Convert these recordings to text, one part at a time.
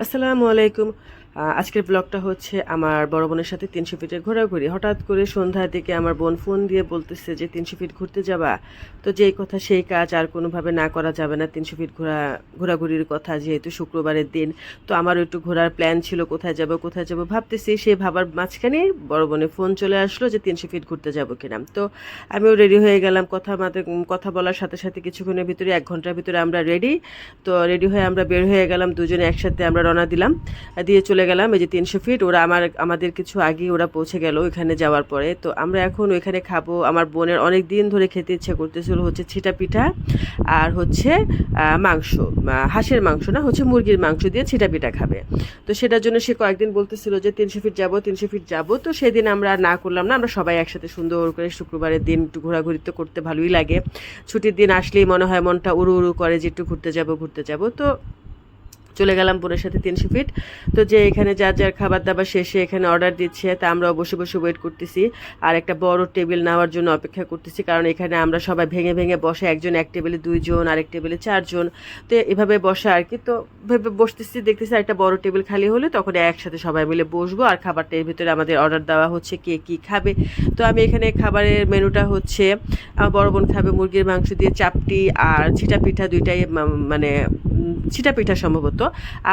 আসসালামু আলাইকুম। আজকের ব্লগটা হচ্ছে আমার বড় বোনের সাথে তিনশো ফিটে ঘোরাঘুরি। হঠাৎ করে সন্ধ্যার দিকে আমার বোন ফোন দিয়ে বলতেছে যে, তিনশো ফিট ঘুরতে যাবা? তো যেই কথা সেই কাজ আর কোনোভাবে না করা যাবে না। তিনশো ফিট ঘোরা, ঘোরাঘুরির কথা যেহেতু শুক্রবারের দিন, তো আমারও একটু ঘোরার প্ল্যান ছিল, কোথায় যাব কোথায় যাব ভাবতেছি। সেই ভাবার মাঝখানে বড় বোনের ফোন চলে আসলো যে, তিনশো ফিট ঘুরতে যাব কিনা? তো আমিও রেডি হয়ে গেলাম কথা মাতে কথা বলার সাথে সাথে কিছুক্ষণের ভিতরে, এক ঘণ্টার ভিতরে আমরা রেডি তো রেডি হয়ে আমরা বের হয়ে গেলাম, দুজনে একসাথে আমরা রওনা দিলাম। দিয়ে চলে গেলাম, এই যে তিনশো ফিট ওরা আমার, আমাদের কিছু আগে ওরা পৌঁছে গেল ওইখানে যাওয়ার পরে। তো আমরা এখন ওইখানে খাব। আমার বোনের অনেক দিন ধরে খেতে ইচ্ছে করতেছিল হচ্ছে ছিটা পিঠা আর হচ্ছে মাংস হাঁসের মাংস না, হচ্ছে মুরগির মাংস দিয়ে ছিটা পিঠা খাবে। তো সেটার জন্য সে কয়েকদিন বলতেছিল যে তিনশো ফিট যাব, তিনশো ফিট যাব। তো সেদিন আমরা না করলাম না, আমরা সবাই একসাথে সুন্দর করে শুক্রবারের দিন একটু ঘোরাঘুরি তো করতে ভালোই লাগে। ছুটির দিন আসলেই মনে হয় মনটা উড়ু উড়ু করে যে একটু ঘুরতে যাব ঘুরতে যাব। তো চলে গেলাম বোনের সাথে তিনশো ফিট তো যে এখানে যার যার খাবার দাবার শেষে এখানে অর্ডার দিচ্ছে, তা আমরা বসে বসে ওয়েট করতেছি। আর একটা বড় টেবিল নেওয়ার জন্য অপেক্ষা করতেছি, কারণ এখানে আমরা সবাই ভেঙে ভেঙে বসে, একজন এক টেবিলে দুইজন, আরেক টেবিলে চারজন। তো এভাবে বসে আর কি, তো ভেবে বসতেছি, দেখতেছি একটা বড় টেবিল খালি হলে তখন একসাথে সবাই মিলে বসবো। আর খাবারটা এর ভিতরে আমাদের অর্ডার দেওয়া হচ্ছে কে কি খাবে। তো আমি এখানে খাবারের মেনুটা হচ্ছে, আমার বড় বোন খাবে মুরগির মাংস দিয়ে চাপটি আর ছিটা পিঠা দুইটাই মানে ছিটা পিঠা সম্ভবত।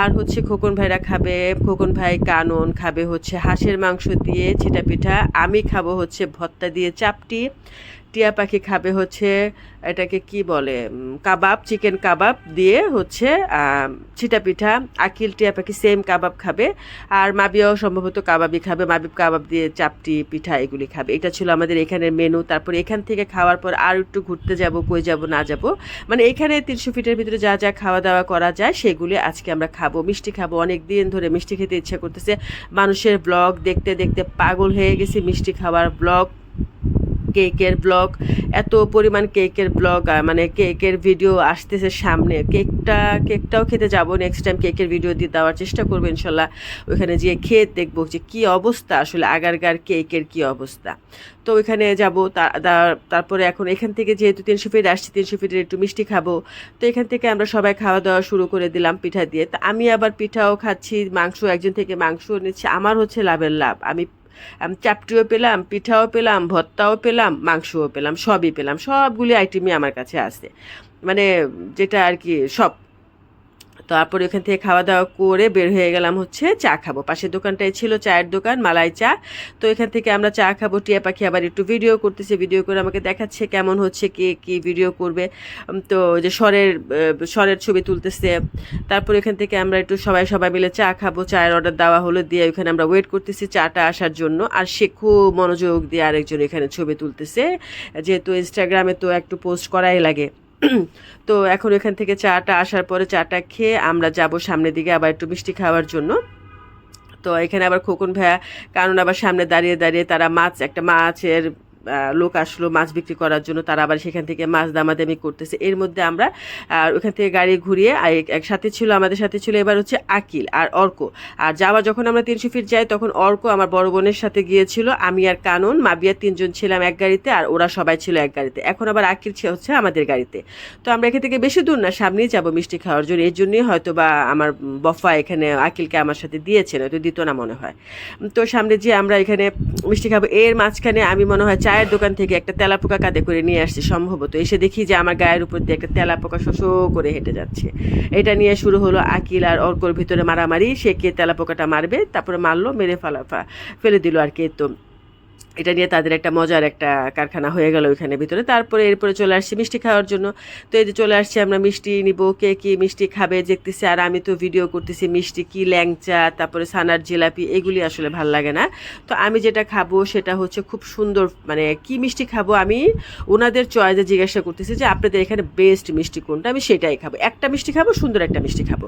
আর হচ্ছে খোকন ভাইরা খাবে, খোকন ভাই কানন খাবে হচ্ছে হাঁসের মাংস দিয়ে ছিটা পিঠা আমি খাব হচ্ছে ভত্তা দিয়ে চাপটি। টিয়া পাখি খাবে হচ্ছে, এটাকে কি বলে কাবাব, চিকেন কাবাব দিয়ে হচ্ছে ছিটা পিঠা, আকিল টিয়া পাখি সেম কাবাব খাবে। আর মাবিয়াও সম্ভবত কাবাবই খাবে, মাবিব কাবাব দিয়ে চাপটি, পিঠা এগুলি খাবে। এটা ছিল আমাদের এখানের মেনু তারপর এখান থেকে খাওয়ার পর আর একটু ঘুরতে যাব, কই যাব, না যাব। মানে এখানে তিনশো ফিটের ভিতরে যা যা খাওয়া দাওয়া করা যায়, সেগুলি আজকে আমরা খাব। মিষ্টি খাব। অনেক দিন ধরে মিষ্টি খেতে ইচ্ছা করতেছে। মানুষের ব্লগ দেখতে দেখতে পাগল হয়ে গেছি। মিষ্টি খাওয়ার ব্লগ কেকের ব্লগ, এত পরিমাণ কেকের ব্লগ মানে কেকের ভিডিও আসতেছে সামনে। কেকটা, কেকটাও খেতে যাব নেক্সট টাইম কেকের ভিডিও দিয়ে দেওয়ার চেষ্টা করব ইনশাল্লাহ। ওইখানে গিয়ে খেয়ে দেখব যে কী অবস্থা, আসলে আগারগার কেকের কী অবস্থা। তো ওইখানে যাব তারপরে এখন এখান থেকে যেহেতু তিনশো ফিট আসছি, তিনশো ফিটের একটু মিষ্টি খাব। তো এখান থেকে আমরা সবাই খাওয়া দাওয়া শুরু করে দিলাম পিঠা দিয়ে। তা আমি আবার পিঠাও খাচ্ছি, মাংস একজন থেকে মাংস নিচ্ছি আমার হচ্ছে লাভের লাভ। আমি চাপটিও পেলাম, পিঠাও পেলাম ভত্তাও পেলাম, মাংসও পেলাম, সবই পেলাম। সবগুলি আইটেমই আমার কাছে আছে। মানে যেটা আর কি সব তারপর এখান থেকে খাওয়া দাওয়া করে বের হয়ে গেলাম হচ্ছে চা খাব। পাশের দোকানটাই ছিল চায়ের দোকান, মালাই চা। তো এখান থেকে আমরা চা খাব। টিয়া পাখি আবার একটু ভিডিও করতেছে ভিডিও করে আমাকে দেখাচ্ছে কেমন হচ্ছে, কে কি ভিডিও করবে। তো যে স্বরের স্বরের ছবি তুলতেছে। তারপর এখান থেকে আমরা একটু সবাই সবাই মিলে চা খাব। চায়ের অর্ডার দেওয়া হলো দিয়ে ওইখানে আমরা ওয়েট করতেছি চাটা আসার জন্য। আর সে খুব মনোযোগ দিয়ে আরেকজন এখানে ছবি তুলতেছে। যেহেতু ইনস্টাগ্রামে তো একটু পোস্ট করাই লাগে। তো এখন এখান থেকে চাটা আসার পরে চাটা খেয়ে আমরা যাব সামনের দিকে আবার একটু মিষ্টি খাওয়ার জন্য। তো এখানে আবার খোকন ভাইয়া কারণ আবার সামনে দাঁড়িয়ে দাঁড়িয়ে তারা মাছ, একটা মাছের লোক আসলো মাছ বিক্রি করার জন্য, তারা আবার সেখান থেকে মাছ দামাদামি করতেছে। এর মধ্যে আমরা, আর ওখান থেকে গাড়ি ঘুরিয়ে, আর এক- এক ছিল, আমাদের সাথে ছিল এবার হচ্ছে আকিল আর অর্ক। আর যাওয়া যখন আমরা তিনশো ফিট যাই, তখন অর্ক আমার বড় বোনের সাথে গিয়েছিল, আমি আর কানন, মাবিয়া তিনজন ছিলাম এক গাড়িতে, আর ওরা সবাই ছিল এক গাড়িতে। এখন আবার আকিল হচ্ছে আমাদের গাড়িতে। তো আমরা এখান থেকে বেশি দূর না, সামনেই যাব মিষ্টি খাওয়ার জন্য। এর জন্যই হয়তো বা আমার বফা এখানে আকিলকে আমার সাথে দিয়েছে না তো দিত না মনে হয়। তো সামনে যে আমরা এখানে মিষ্টি খাব, এর মাঝখানে আমি মনে হয় চায়ের দোকান থেকে একটা তেলাপোকা কাঁধে করে নিয়ে আসছি সম্ভবত। এসে দেখি যে আমার গায়ের উপর দিয়ে একটা তেলাপোকা শোষো করে হেঁটে যাচ্ছে। এটা নিয়ে শুরু হলো আকিল আর অর্কর ভিতরে মারামারি। সে কে তেলাপোকাটা মারবে? তারপরে মারলো, মেরে ফেলা ফা- ফেলে দিল আর কে। তো এটা নিয়ে তাদের একটা মজার একটা কারখানা হয়ে গেল ওইখানে ভিতরে। তারপরে এরপরে চলে আসছি মিষ্টি খাওয়ার জন্য। তো এই যে চলে আসছি আমরা মিষ্টি নিব, কে কি মিষ্টি খাবে দেখতেছি। আর আমি তো ভিডিও করতেছি মিষ্টি কি, ল্যাংচা, তারপরে সানার জিলাপি, এগুলি আসলে ভালো লাগে না। তো আমি যেটা খাব সেটা হচ্ছে খুব সুন্দর মানে কি মিষ্টি খাব আমি? ওনাদের চয়েসে জিজ্ঞাসা করতেছি যে, আপনাদের এখানে বেস্ট মিষ্টি কোনটা? আমি সেটাই খাব। একটা মিষ্টি খাব, সুন্দর একটা মিষ্টি খাব।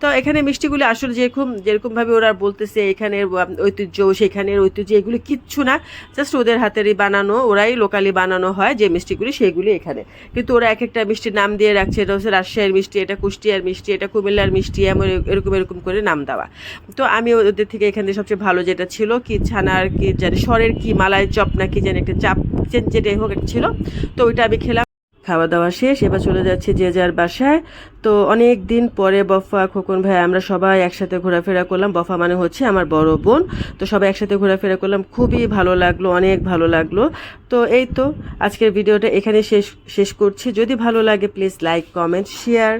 তো এখানে মিষ্টিগুলি আসলে যেরকম, যেরকমভাবে ওরা বলতেছে, এখানের ঐতিহ্য, সেখানের ঐতিহ্য, এগুলো কিচ্ছু না। জাস্ট ওদের হাতেরই বানানো, ওরাই লোকালি বানানো হয় যে মিষ্টিগুলি সেগুলি এখানে। কিন্তু ওরা এক একটা মিষ্টির নাম দিয়ে রাখছে, এটা হচ্ছে রাজশাহীর মিষ্টি, এটা কুষ্টিয়ার মিষ্টি, এটা কুমিল্লার মিষ্টি, এমন এরকম এরকম করে নাম দেওয়া। তো আমি ওদের থেকে এখানে সবচেয়ে ভালো যেটা ছিল, কি ছানার কি জানি, স্বরের কি মালায় চপ না কি জানি, একটা চাপ যেটাই হোক ছিল, তো ওইটা আমি খেলাম। খাওয়া দাওয়া শেষ, এবার চলে যাচ্ছে যে যার বাসায়। তো অনেক দিন পরে বফা, খোকন ভাই, আমরা সবাই একসাথে ঘোরাফেরা করলাম। বফা মানে হচ্ছে আমার বড় বোন। তো সবাই একসাথে ঘোরাফেরা করলাম। খুবই ভালো লাগল, অনেক ভালো লাগল। তো এই তো আজকের ভিডিওটা এখানে শেষ শেষ করছি। যদি ভালো লাগে প্লিজ লাইক কমেন্ট শেয়ার